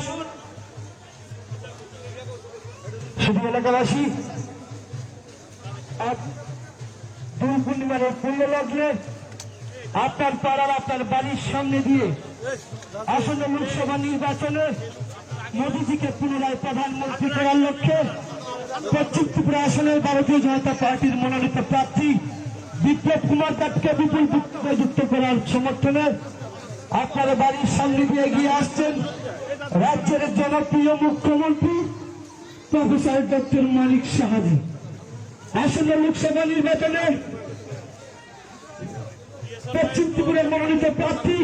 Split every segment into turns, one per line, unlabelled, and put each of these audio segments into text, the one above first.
আসুন। শুধু এলাকাবাসী দোল পূর্ণিমার পুণ্য লগ্নে আপনার পাড়ার আপনার বাড়ির সামনে দিয়ে আসন্ন লোকসভা নির্বাচনে মোদীজিকে পুনরায় প্রধানমন্ত্রী করার লক্ষ্যে পশ্চিম ত্রিপুরা ভারতীয় জনতা পার্টির মনোনীত প্রার্থী বিপ্লব কুমার দাসকে বিপুল যুক্ত করার সমর্থনে আপনার বাড়ির সামনে দিয়ে এগিয়ে আসছেন। রাজ্যের জনপ্রিয় মুখ্যমন্ত্রী প্রফেসর ডক্টর মানিক সাহাজি। আসন্ন লোকসভা নির্বাচনে পশ্চিম ত্রিপুরার মনোনীত প্রার্থী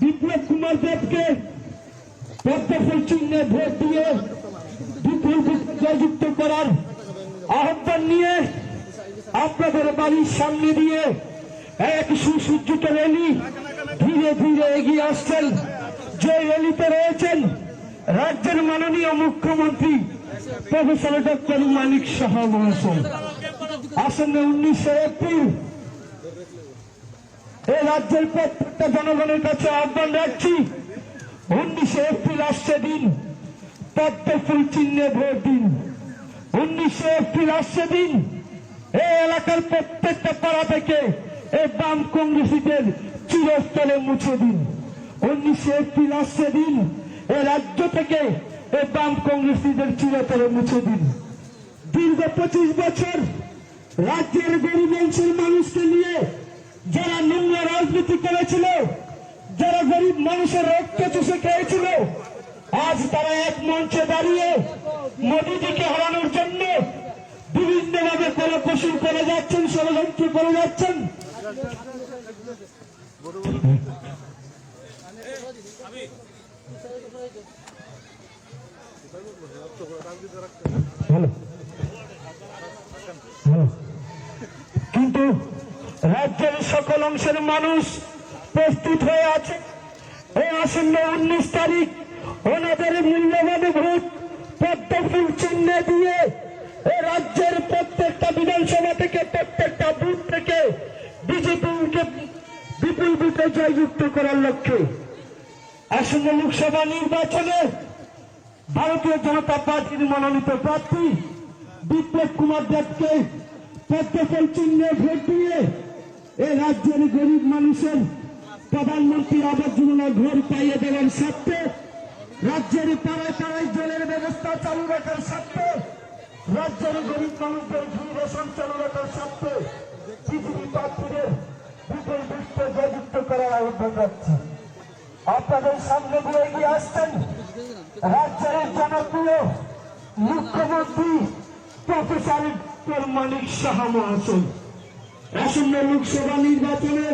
বিপ্লব কুমার দেবকে পদ্মফুল চিহ্নে ভোট দিয়ে জয়যুক্ত করার আহ্বান নিয়ে আপনাদের বাড়ির সামনে দিয়ে এক সুসজ্জিত র্যালি ধীরে ধীরে এগিয়ে আসছেন যে র্যালিতে রয়েছেন রাজ্যের মাননীয় মুখ্যমন্ত্রী প্রফেসর ডক্টর মানিক সাহা মহাশয়। আসন্ন উনিশে এপ্রিল এই রাজ্যের প্রত্যেকটা জনগণের কাছে আহ্বান রাখছি। উনিশে এপ্রিল আসছে দিন পদ্ম ফুল চিহ্নে ভোট দিন। উনিশে এপ্রিল আসছে দিন এই এলাকার প্রত্যেকটা পাড়া থেকে এই বাম কংগ্রেসীদের চিরস্থলে মুছে দিন। উনিশে এপ্রিল আসছে দিন এই রাজ্য থেকে এই বাম কংগ্রেসীদের চিরতরে মুছে দিন। দীর্ঘ পঁচিশ বছর রাজ্যের গরিব অংশের মানুষকে নিয়ে যারা নোংরা রাজনীতি করেছিল, যারা গরিব মানুষের রক্ত চুষে খেয়েছিল, আজ তারা এক মঞ্চে দাঁড়িয়ে মোদীজিকে হারানোর জন্য বিভিন্ন ভাবে কলকৌশল করে যাচ্ছেন, ষড়যন্ত্র করে যাচ্ছেন। কিন্তু রাজ্যের সকল অংশের মানুষ প্রস্তুত হয়ে আছে। এই আসন্ন উনিশ তারিখ ওনাদের মূল্যবান ভোট পদ্মফুল চিহ্ন দিয়ে এই রাজ্যের প্রত্যেকটা বিধানসভা থেকে, প্রত্যেকটা বুথ থেকে বিজেপিকে বিপুল ভোটে জয়যুক্ত করার লক্ষ্যে আসন্ন লোকসভা নির্বাচনে ভারতীয় জনতা পার্টির মনোনীত প্রার্থী বিপ্লব কুমার দেবকে পদ্মফল চিহ্নে ভোট দিয়ে এ রাজ্যের গরিব মানুষের প্রধানমন্ত্রী আবাস যোজনা ঘর পাইয়ে দেওয়ার স্বার্থে, রাজ্যের পাড়ায় পাড়ায় জলের ব্যবস্থা চালু রাখার স্বার্থে, রাজ্যের গরিব মানুষদের ঘি রেশন চালু রাখার স্বার্থে পৃথিবী প্রার্থীদের বিপুল বিশ্ব জয়যুক্ত করার আহ্বান রাখছে আপনাদের সামনে দিয়ে এগিয়ে আসছেন রাজ্যের জনপ্রিয় মুখ্যমন্ত্রী প্রফেসর মানিক সাহা মহাশয়। আসন্ন লোকসভা নির্বাচনে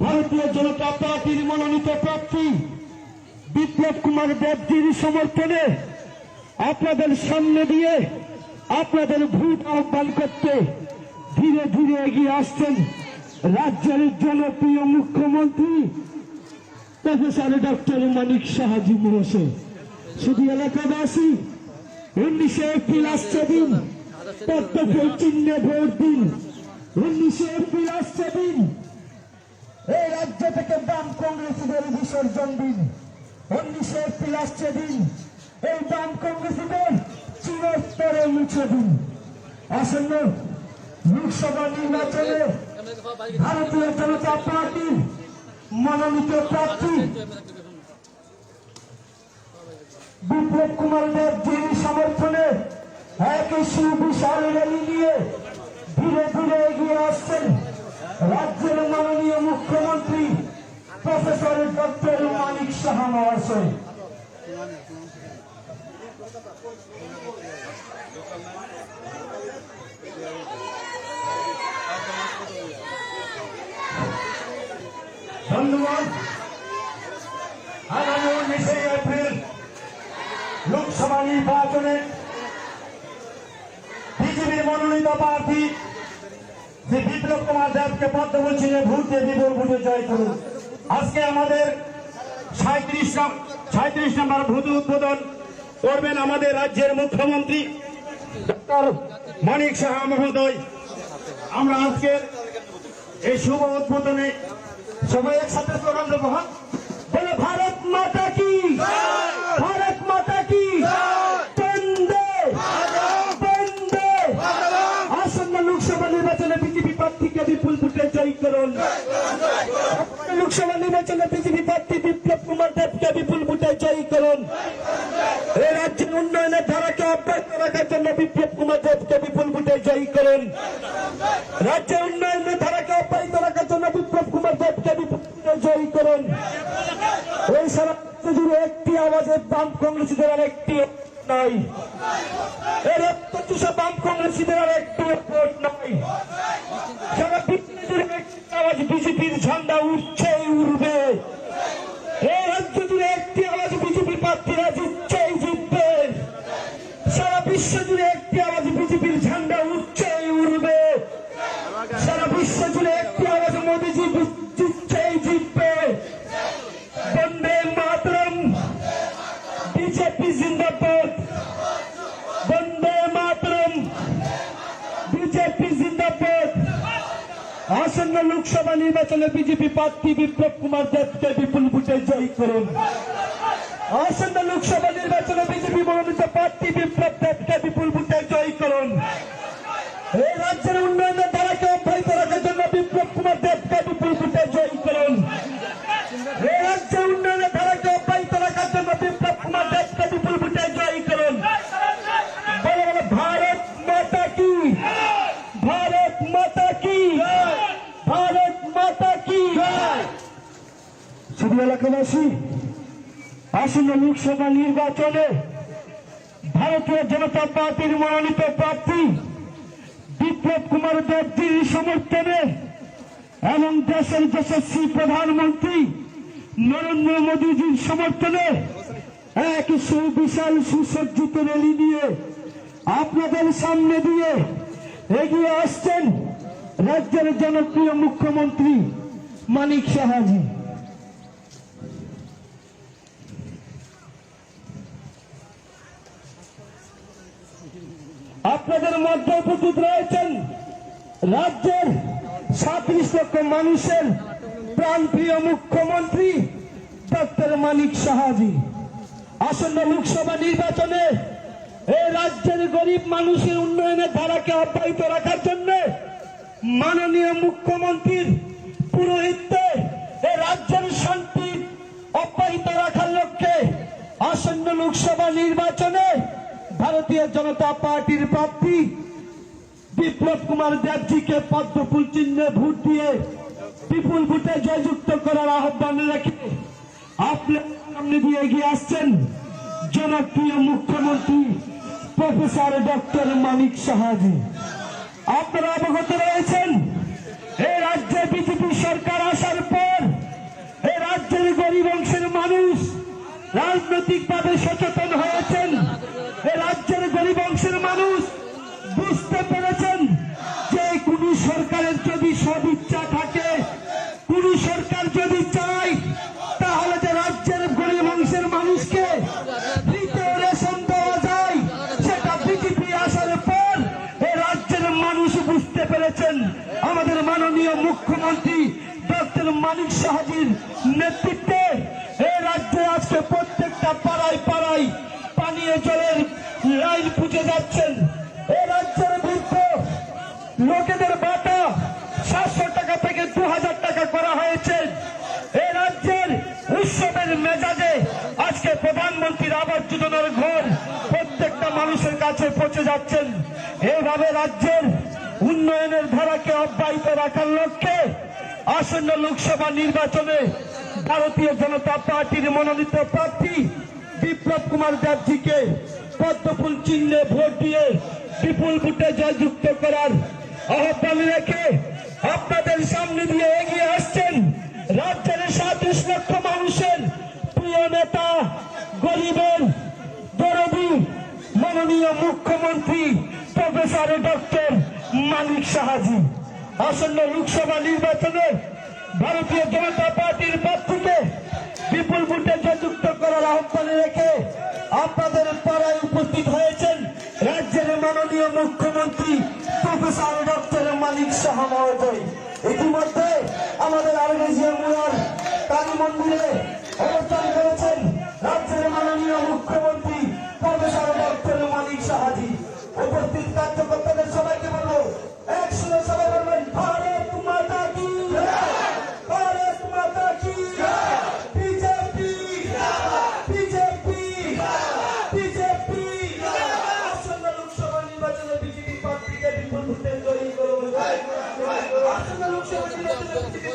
ভারতীয় জনতা পার্টির মনোনীত প্রার্থী বিপ্লব কুমার দেবজির সমর্থনে আপনাদের সামনে দিয়ে আপনাদের ভোট আহ্বান করতে ধীরে ধীরে এগিয়ে আসছেন রাজ্যের জনপ্রিয় মুখ্যমন্ত্রী প্রফেসর ডক্টর মানিক সাহাজি মহাশয় শুধু এলাকাবাসী উনিশে এপ্রিল আসছে দিন। পদ্মফুল চিহ্নে ভোট দিন। উনিশে এপ্রিল আসছে দিন। এই রাজ্য থেকে বাম কংগ্রেসীদের বিসর্জন দিন। উনিশে এপ্রিল আসছে দিন। এই বাম কংগ্রেসীদের চিরস্তরে মুছে দিন। আসন্ন লোকসভা নির্বাচনে ভারতীয় জনতা পার্টির মনোনীত প্রার্থী বিপ্লব কুমার দেব যিনি সমর্থনে একই সুবিশাল র্যালি নিয়ে ধীরে ধীরে এগিয়ে আসছেন। রাজ্যের মাননীয় মুখ্যমন্ত্রী প্রফেসর ডক্টর মানিক সাহা মহাশয়। ধন্যবাদ। আগামী উনিশে এপ্রিল লোকসভা নির্বাচনে বিজেপির মনোনীত প্রার্থী শ্রী বিপ্লব কুমার দেবকে চিহ্নে ভোট দিয়ে বিপুল জয় করুন। আজকে আমাদের সাঁত্রিশ সাঁত্রিশ নম্বর ভূত উদ্বোধন করবেন আমাদের রাজ্যের মুখ্যমন্ত্রী ডক্টর মানিক সাহা মহোদয়। আমরা আজকের এই শুভ উদ্বোধনে সবাই একসাথে স্লোগান দেবো হ্যাঁ? বলে ভারত মাতা কি? ভারত মাতা কি? লোকসভা নির্বাচনে বিজেপি প্রার্থীকে বিপুল ভোটে জয় করুন। লোকসভা নির্বাচনে বিজেপি প্রার্থী বিপ্লব কুমার দেবকে বিপুল ভোটে জয় করুন। এই রাজ্যের উন্নয়নের ধারাকে অব্যাহত রাখার জন্য বিপ্লব কুমার দেবকে বিপুল ভোটে জয় করুন। রাজ্যের উন্নয়ন করুন। এই সারা জুড়ে একটি আওয়াজের বাম কংগ্রেসীদের আর একটি নাই। এর অত্যচুষা বাম কংগ্রেসীদের আর একটি ভোট নাই। সারা পৃথিবীর একটি আওয়াজ বিজেপির ঝান্ডা আসন্ন লোকসভা নির্বাচনে বিজেপি প্রার্থী বিপ্লব কুমার দেবকে বিপুল ভোটে জয়ী করুন। আসন্ন লোকসভা নির্বাচনে বিজেপি মনোনীত প্রার্থী বিপ্লব লোকসভা নির্বাচনে ভারতীয় জনতা পার্টির মনোনীত প্রার্থী বিপ্লব কুমার দেবজির সমর্থনে এবং দেশের যশস্বী প্রধানমন্ত্রী নরেন্দ্র মোদীজির সমর্থনে এক সুবিশাল সুসজ্জিত র্যালি নিয়ে আপনাদের সামনে দিয়ে এগিয়ে আসছেন রাজ্যের জনপ্রিয় মুখ্যমন্ত্রী মানিক সাহাজি আপনাদের মধ্যে উপস্থিত রয়েছেন রাজ্যের সাতত্রিশ লক্ষ মানুষের প্রাণপ্রিয় মুখ্যমন্ত্রী ডক্টর মানিক সাহাজি। আসন্ন লোকসভা নির্বাচনে এই রাজ্যের গরিব মানুষের উন্নয়নের ধারাকে অব্যাহত রাখার জন্য মাননীয় মুখ্যমন্ত্রীর পুরোহিত্যে এই রাজ্যের শান্তি অব্যাহত রাখার লক্ষ্যে আসন্ন লোকসভা নির্বাচনে ভারতীয় জনতা পার্টির প্রার্থী বিপ্লব কুমার দেবজিকে পদ্মফুল চিহ্নে ভোট দিয়ে বিপুল ভোটে জয়যুক্ত করার আহ্বান রেখে আপনার সামনে দিয়ে এগিয়ে আসছেন জনপ্রিয় মুখ্যমন্ত্রী প্রফেসর ডক্টর মানিক সাহাজি। আপনারা অবগত রয়েছেন এই রাজ্যে বিজেপি সরকার আসার পর এই রাজ্যের গরিব অংশের মানুষ রাজনৈতিকভাবে সচেতন হয়েছেন এই অংশের মানুষ বুঝতে পেরেছেন যে কোন সরকারের যদি সদিচ্ছা থাকে, কোন সরকার যদি চায়, তাহলে যে রাজ্যের গরিব অংশের মানুষকে আমাদের মাননীয় মুখ্যমন্ত্রী ডক্টর মানিক সাহাজির নেতৃত্বে এই রাজ্যে আজকে প্রত্যেকটা পাড়ায় পাড়ায় পানীয় জলের লাইন পুজে যাচ্ছেন এই রাজ্যের বৃদ্ধ লোকেদের বাটা সাতশো টাকা থেকে দু হাজার টাকা করা হয়েছে এই রাজ্যের উৎসবের মেজাজে আজকে প্রধানমন্ত্রীর আবাস যোজনার ঘর প্রত্যেকটা মানুষের কাছে পৌঁছে যাচ্ছেন। এইভাবে রাজ্যের উন্নয়নের ধারাকে অব্যাহত রাখার লক্ষ্যে আসন্ন লোকসভা নির্বাচনে ভারতীয় জনতা পার্টির মনোনীত প্রার্থী বিপ্লব কুমার দেবজিকে পদ্মফুল চিহ্নে ভোট দিয়ে বিপুল ভোটে জয়যুক্ত করার আহ্বান রেখে আপনাদের সামনে দিয়ে এগিয়ে আসছেন রাজ্যের সাতত্রিশ লক্ষ মানুষের প্রিয় নেতা, গরিবের মাননীয় মুখ্যমন্ত্রী প্রফেসর ডক্টর মানিক সাহাজি। আসন্ন লোকসভা নির্বাচনে ভারতীয় জনতা পার্টির প্রার্থীকে বিপুল ভোটে জয়যুক্ত করার আহ্বান রেখে আপনাদের পাড়ায় উপস্থিত হয়েছেন রাজ্যের মাননীয় মুখ্যমন্ত্রী প্রফেসর ডক্টর মালিক সাহা মহোদয়। ইতিমধ্যে আমাদের আরগেজিয়া মুরার কালী মন্দিরে বিজেপি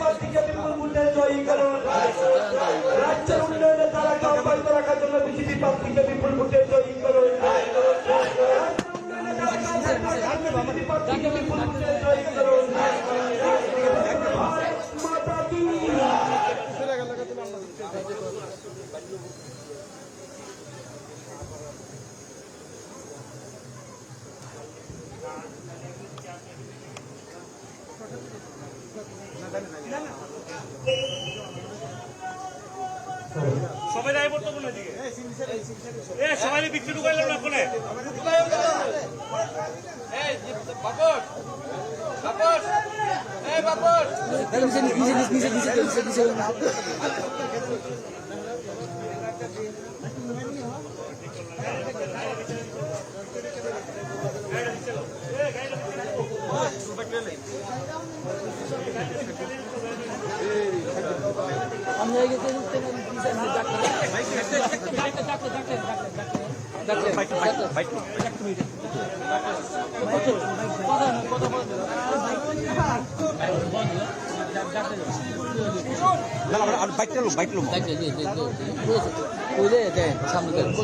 বিপুল ভোটে জয়ী করুন রাজ্যের উন্নয়নে তারা কাজ অব্যাহত রাখার জন্য বিজেপি প্রার্থীকে বিপুল ভোটে জয়ী করুন
এ বিক্রি ঢুকাইলাম না কোনে
না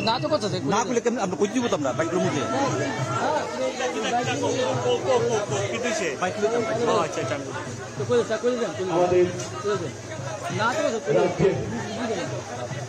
না
তো কথা
না করলে আমরা কই দিব আমরা বাইক লোক
আচ্ছা আচ্ছা
আমাদের
না তো
রাজ্যের